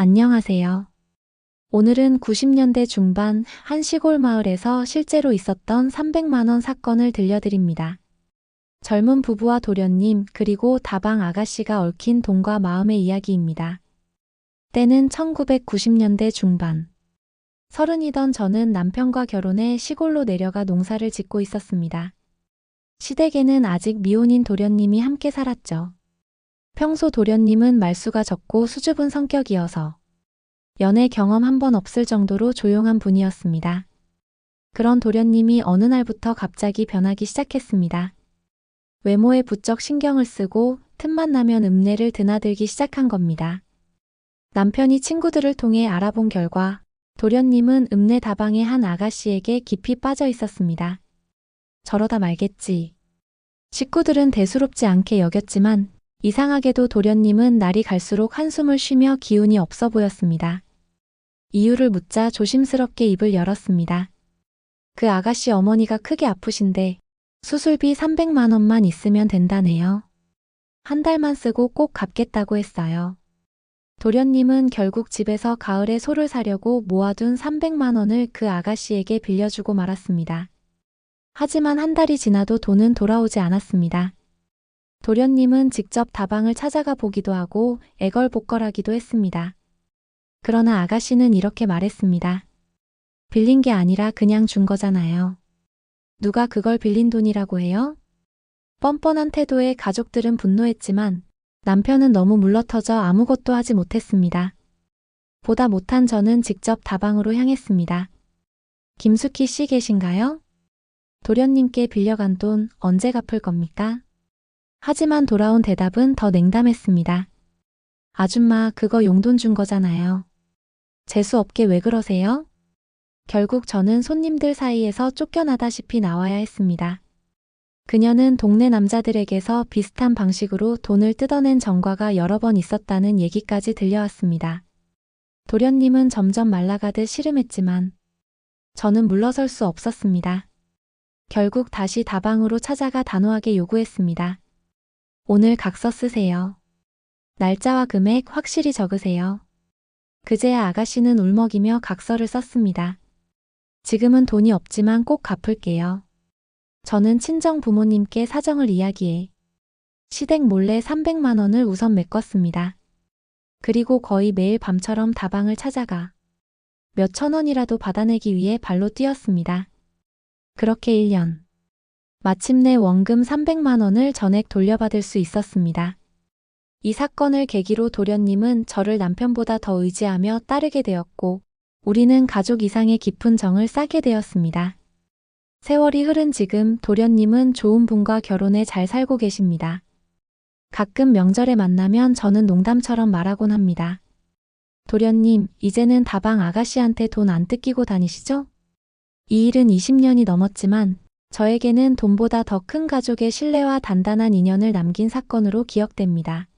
안녕하세요. 오늘은 90년대 중반 한 시골 마을에서 실제로 있었던 300만원 사건을 들려드립니다. 젊은 부부와 도련님 그리고 다방 아가씨가 얽힌 돈과 마음의 이야기입니다. 때는 1990년대 중반. 서른이던 저는 남편과 결혼해 시골로 내려가 농사를 짓고 있었습니다. 시댁에는 아직 미혼인 도련님이 함께 살았죠. 평소 도련님은 말수가 적고 수줍은 성격이어서 연애 경험 한 번 없을 정도로 조용한 분이었습니다. 그런 도련님이 어느 날부터 갑자기 변하기 시작했습니다. 외모에 부쩍 신경을 쓰고 틈만 나면 읍내를 드나들기 시작한 겁니다. 남편이 친구들을 통해 알아본 결과 도련님은 읍내 다방의 한 아가씨에게 깊이 빠져 있었습니다. 저러다 말겠지. 식구들은 대수롭지 않게 여겼지만 이상하게도 도련님은 날이 갈수록 한숨을 쉬며 기운이 없어 보였습니다. 이유를 묻자 조심스럽게 입을 열었습니다. 그 아가씨 어머니가 크게 아프신데 수술비 300만 원만 있으면 된다네요. 한 달만 쓰고 꼭 갚겠다고 했어요. 도련님은 결국 집에서 가을에 소를 사려고 모아둔 300만 원을 그 아가씨에게 빌려주고 말았습니다. 하지만 한 달이 지나도 돈은 돌아오지 않았습니다. 도련님은 직접 다방을 찾아가 보기도 하고 애걸복걸하기도 했습니다. 그러나 아가씨는 이렇게 말했습니다. 빌린 게 아니라 그냥 준 거잖아요. 누가 그걸 빌린 돈이라고 해요? 뻔뻔한 태도에 가족들은 분노했지만 남편은 너무 물러터져 아무것도 하지 못했습니다. 보다 못한 저는 직접 다방으로 향했습니다. 김숙희 씨 계신가요? 도련님께 빌려간 돈 언제 갚을 겁니까? 하지만 돌아온 대답은 더 냉담했습니다. 아줌마 그거 용돈 준 거잖아요. 재수 없게 왜 그러세요? 결국 저는 손님들 사이에서 쫓겨나다시피 나와야 했습니다. 그녀는 동네 남자들에게서 비슷한 방식으로 돈을 뜯어낸 전과가 여러 번 있었다는 얘기까지 들려왔습니다. 도련님은 점점 말라가듯 씨름했지만 저는 물러설 수 없었습니다. 결국 다시 다방으로 찾아가 단호하게 요구했습니다. 오늘 각서 쓰세요. 날짜와 금액 확실히 적으세요. 그제야 아가씨는 울먹이며 각서를 썼습니다. 지금은 돈이 없지만 꼭 갚을게요. 저는 친정 부모님께 사정을 이야기해 시댁 몰래 300만 원을 우선 메꿨습니다. 그리고 거의 매일 밤처럼 다방을 찾아가 몇천 원이라도 받아내기 위해 발로 뛰었습니다. 그렇게 1년. 마침내 원금 300만 원을 전액 돌려받을 수 있었습니다. 이 사건을 계기로 도련님은 저를 남편보다 더 의지하며 따르게 되었고, 우리는 가족 이상의 깊은 정을 쌓게 되었습니다. 세월이 흐른 지금 도련님은 좋은 분과 결혼해 잘 살고 계십니다. 가끔 명절에 만나면 저는 농담처럼 말하곤 합니다. 도련님, 이제는 다방 아가씨한테 돈 안 뜯기고 다니시죠? 이 일은 20년이 넘었지만 저에게는 돈보다 더 큰 가족의 신뢰와 단단한 인연을 남긴 사건으로 기억됩니다.